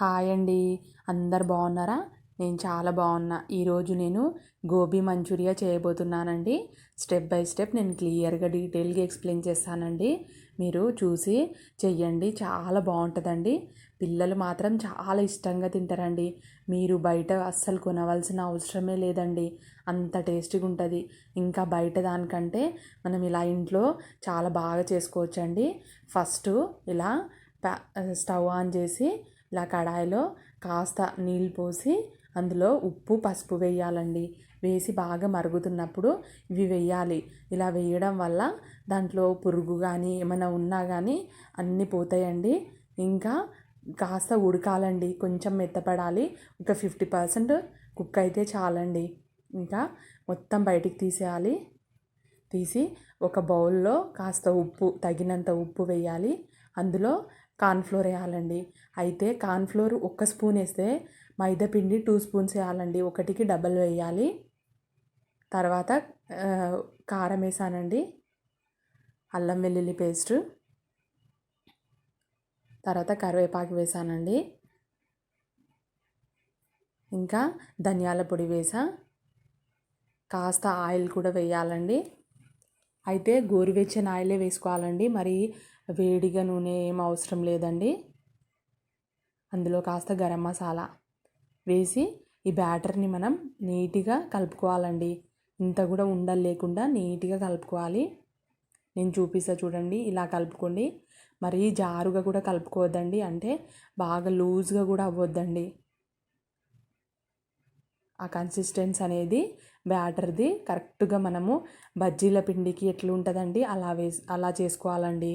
Hi అండి. అందరు బాగున్నారా? నేను చాలా బాగున్నా. ఈరోజు నేను గోబీ మంచూరియా చేయబోతున్నానండి. స్టెప్ బై స్టెప్ నేను క్లియర్గా డీటెయిల్గా ఎక్స్ప్లెయిన్ చేస్తానండి. మీరు చూసి చెయ్యండి. చాలా బాగుంటుందండి. పిల్లలు మాత్రం చాలా ఇష్టంగా తింటారండి. మీరు బయట అస్సలు కొనవలసిన అవసరమే లేదండి. అంత టేస్టీగా ఉంటుంది. ఇంకా బయట దానికంటే మనం ఇలా ఇంట్లో చాలా బాగా చేసుకోవచ్చండి. ఫస్ట్ ఇలా స్టవ్ ఆన్ చేసి ఇలా కడాయిలో కాస్త నీళ్ళు పోసి అందులో ఉప్పు పసుపు వేయాలండి. వేసి బాగా మరుగుతున్నప్పుడు ఇవి వేయాలి. ఇలా వేయడం వల్ల దాంట్లో పురుగు కానీ ఏమైనా ఉన్నా కానీ అన్నీ పోతాయండి. ఇంకా కాస్త ఉడకాలండి. కొంచెం మెత్తపడాలి. ఒక ఫిఫ్టీ పర్సెంట్ కుక్ అయితే చాలండి. ఇంకా మొత్తం బయటికి తీసేయాలి. తీసి ఒక బౌల్లో కాస్త ఉప్పు తగినంత ఉప్పు వేయాలి. అందులో కార్న్ఫ్లోర్ వేయాలండి. అయితే కార్న్ఫ్లోర్ ఒక్క స్పూన్ వేస్తే మైదా పిండి టూ స్పూన్స్ వేయాలండి. ఒకటికి డబల్ వేయాలి. తర్వాత కారం వేసానండి. అల్లం వెల్లుల్లి పేస్ట్. తర్వాత కరివేపాకు వేసానండి. ఇంకా ధనియాల పొడి వేసా. కాస్త ఆయిల్ కూడా వేయాలండి. అయితే గోరువెచ్చని ఆయిలే వేసుకోవాలండి. మరి వేడిగా నూనె ఏం అవసరం లేదండి. అందులో కాస్త గరం మసాలా వేసి ఈ బ్యాటర్ని మనం నీట్గా కలుపుకోవాలండి. ఇంత కూడా ఉండలు లేకుండా నీట్గా కలుపుకోవాలి. నేను చూపిస్తా చూడండి ఇలా కలుపుకోండి. మరీ జారుగా కూడా కలుపుకోవద్దండి. అంటే బాగా లూజ్గా కూడా అవ్వద్దండి. ఆ కన్సిస్టెన్స్ అనేది బ్యాటర్ది. కరెక్ట్గా మనము బజ్జీల పిండికి ఎట్లా ఉంటుందండి అలా వేసి అలా చేసుకోవాలండి.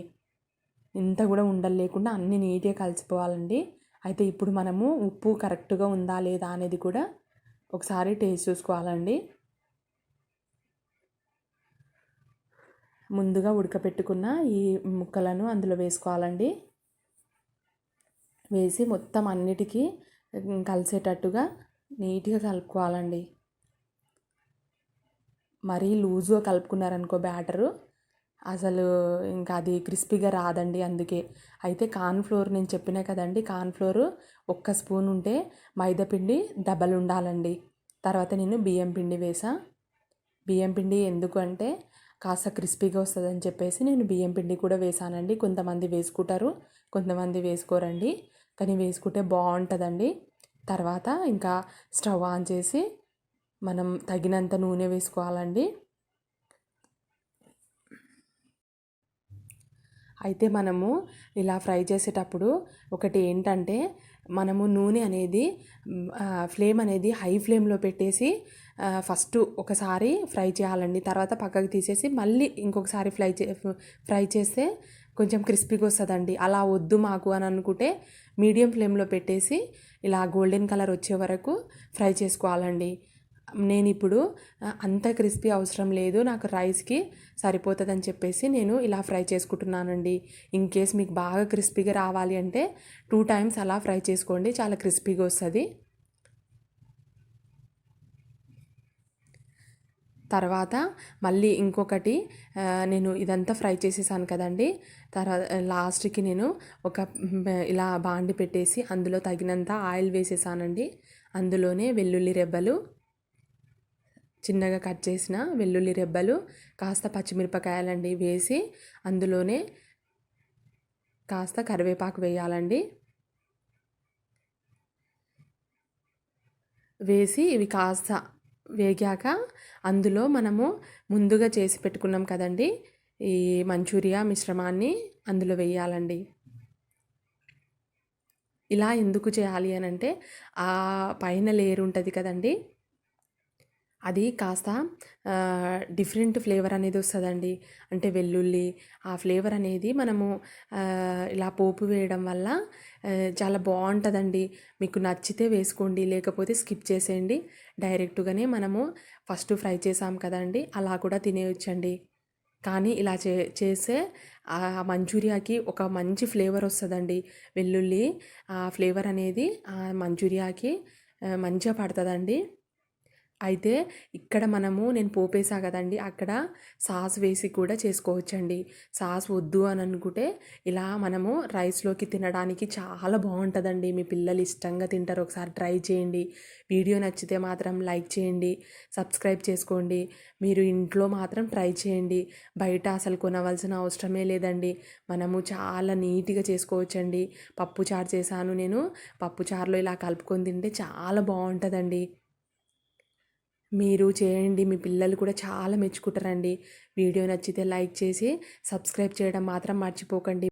ఇంత కూడా ఉండలు లేకుండా అన్ని నీట్గా కలిసిపోవాలండి. అయితే ఇప్పుడు మనము ఉప్పు కరెక్ట్గా ఉందా లేదా అనేది కూడా ఒకసారి టేస్ట్ చూసుకోవాలండి. ముందుగా ఉడకపెట్టుకున్న ఈ ముక్కలను అందులో వేసుకోవాలండి. వేసి మొత్తం అన్నిటికీ కలిసేటట్టుగా నీట్గా కలుపుకోవాలండి. మరీ లూజుగా కలుపుకున్నారనుకో బ్యాటరు. అసలు ఇంకా అది క్రిస్పీగా రాదండి అందుకే. అయితే కార్న్ఫ్లోర్ నేను చెప్పినా కదండి కార్న్ఫ్లోర్ ఒక్క స్పూన్ ఉంటే మైదా పిండి డబల్ ఉండాలండి. తర్వాత నేను బియ్యం పిండి వేసా. బియ్యం పిండి ఎందుకు అంటే కాస్త క్రిస్పీగా వస్తుందని చెప్పేసి నేను బియ్యం పిండి కూడా వేసానండి. కొంతమంది వేసుకుంటారు కొంతమంది వేసుకోరండి. కానీ వేసుకుంటే బాగుంటుందండి. తర్వాత ఇంకా స్టవ్ ఆన్ చేసి మనం తగినంత నూనె వేసుకోవాలండి. అయితే మనము ఇలా ఫ్రై చేసేటప్పుడు ఒకటి ఏంటంటే మనము నూనె అనేది ఫ్లేమ్ అనేది హై ఫ్లేమ్లో పెట్టేసి ఫస్ట్ ఒకసారి ఫ్రై చేయాలండి. తర్వాత పక్కకు తీసేసి మళ్ళీ ఇంకొకసారి ఫ్రై చే ఫ్రై చేస్తే కొంచెం క్రిస్పీగా వస్తుందండి అలా వద్దు మాకు అని అనుకుంటే మీడియం ఫ్లేమ్లో పెట్టేసి ఇలా గోల్డెన్ కలర్ వచ్చే వరకు ఫ్రై చేసుకోవాలండి. నేను ఇప్పుడు అంత క్రిస్పీ అవసరం లేదు. నాకు రైస్కి సరిపోతుందని చెప్పేసి నేను ఇలా ఫ్రై చేసుకుంటున్నానండి. ఇన్ కేస్ మీకు బాగా క్రిస్పీగా రావాలి అంటే టూ టైమ్స్ అలా ఫ్రై చేసుకోండి. చాలా క్రిస్పీగా వస్తుంది. తర్వాత మళ్ళీ ఇంకొకటి నేను ఇదంతా ఫ్రై చేసేసాను కదండి. తర్వాత లాస్ట్కి నేను ఒక ఇలా బాండి పెట్టేసి అందులో తగినంత ఆయిల్ వేసేసానండి. అందులోనే వెల్లుల్లి రెబ్బలు చిన్నగా కట్ చేసిన వెల్లుల్లి రెబ్బలు కాస్త పచ్చిమిరపకాయలండి వేసి అందులోనే కాస్త కరివేపాకు వేయాలండి. వేసి ఇవి కాస్త వేగాక అందులో మనము ముందుగా చేసి పెట్టుకున్నాం కదండి. ఈ మంచూరియా మిశ్రమాన్ని అందులో వేయాలండి. ఇలా ఎందుకు చేయాలి అని అంటే ఆ పైన లేయర్ ఉంటుంది కదండి. అది కాస్త డిఫరెంట్ ఫ్లేవర్ అనేది వస్తుందండి. అంటే వెల్లుల్లి ఆ ఫ్లేవర్ అనేది మనము ఇలా పోపు వేయడం వల్ల చాలా బాగుంటుందండి. మీకు నచ్చితే వేసుకోండి లేకపోతే స్కిప్ చేసేయండి. డైరెక్ట్గానే మనము ఫస్ట్ ఫ్రై చేసాం కదండి అలా కూడా తినేయొచ్చండి. కానీ ఇలా చే చేస్తే ఆ మంచూరియాకి ఒక మంచి ఫ్లేవర్ వస్తుందండి. వెల్లుల్లి ఆ ఫ్లేవర్ అనేది ఆ మంచూరియాకి మంచిగా పడుతుందండి. అయితే ఇక్కడ మనము నేను పోపేసా కదండి అక్కడ సాస్ వేసి కూడా చేసుకోవచ్చండి. సాస్ వద్దు అని అనుకుంటే ఇలా మనము రైస్లోకి తినడానికి చాలా బాగుంటుందండి. మీ పిల్లలు ఇష్టంగా తింటారు ఒకసారి ట్రై చేయండి. వీడియో నచ్చితే మాత్రం లైక్ చేయండి సబ్స్క్రైబ్ చేసుకోండి. మీరు ఇంట్లో మాత్రం ట్రై చేయండి. బయట అసలు కొనవలసిన అవసరమే లేదండి. మనము చాలా నీట్గా చేసుకోవచ్చండి. పప్పు చారు చేశాను నేను. పప్పు చారులో ఇలా కలుపుకొని తింటే చాలా బాగుంటుందండి. మీరు చేయండి. మీ పిల్లలు కూడా చాలా మెచ్చుకుంటారండి. వీడియో నచ్చితే లైక్ చేసి సబ్స్క్రైబ్ చేయడం మాత్రం మర్చిపోకండి.